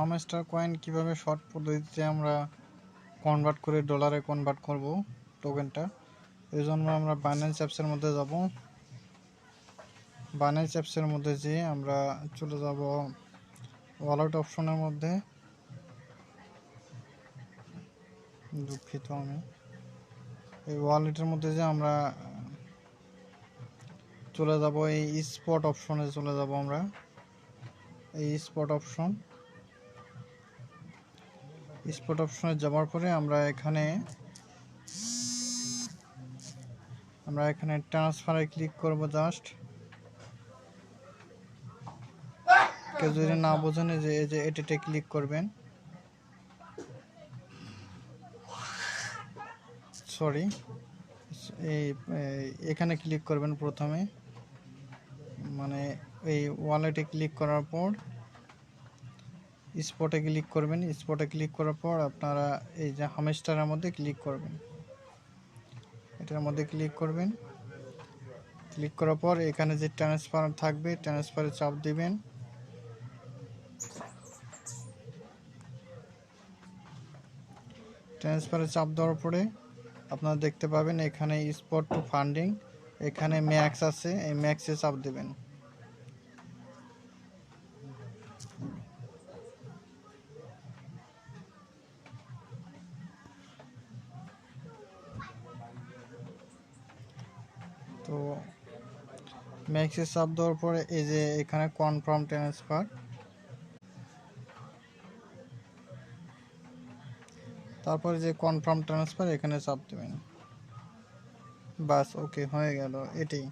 Hamster coin কীভাবে short পদ্ধতিতে আমরা কনভার্ট করে ডলারে কনভার্ট করব টোকেনটা এই জন্য আমরা বাইন্যান্স অ্যাপসের মধ্যে যাব। বাইন্যান্স অ্যাপসের মধ্যে যেয়ে আমরা চলে যাব ওয়ালেট অপশনের মধ্যে। দুঃখিত আমি। এই ওয়ালেটের মধ্যে যে আমরা চলে যাব, এই স্পট অপশনে চলে যাব আমরা। এই স্পট অপশন স্পট অপশনে যাওয়ার পরে আমরা এখানে আমরা এখানে ট্রান্সফারে ক্লিক করব জাস্ট কেউ যদি না বোঝেন যে এই যে এটিতে ক্লিক করবেন। সরি এই এখানে ক্লিক করবেন প্রথমে। মানে এই ওয়ালেটে ক্লিক করার পর স্পটে ক্লিক করবেন। স্পটে ক্লিক করার পর আপনারা এই যে হামেস্টারের মধ্যে ক্লিক করবেন। এটার মধ্যে ক্লিক করবেন। ক্লিক করার পর এখানে যে ট্রান্সফার থাকবে ট্রান্সফারে চাপ দিবেন। ট্রান্সফারে চাপ দেওয়ার পরে আপনারা দেখতে পাবেন এখানে স্পট টু ফান্ডিং এখানে ম্যাক্স আছে, এই ম্যাক্সে চাপ দেবেন। তো ম্যাক্সে চাপ দেওয়ার পরে এই যে এখানে কনফার্ম ট্রান্সফার তারপরে যে কনফার্ম ট্রান্সফার এখানে চাপ দেবেন। বাস ওকে হয়ে গেল, এটাই।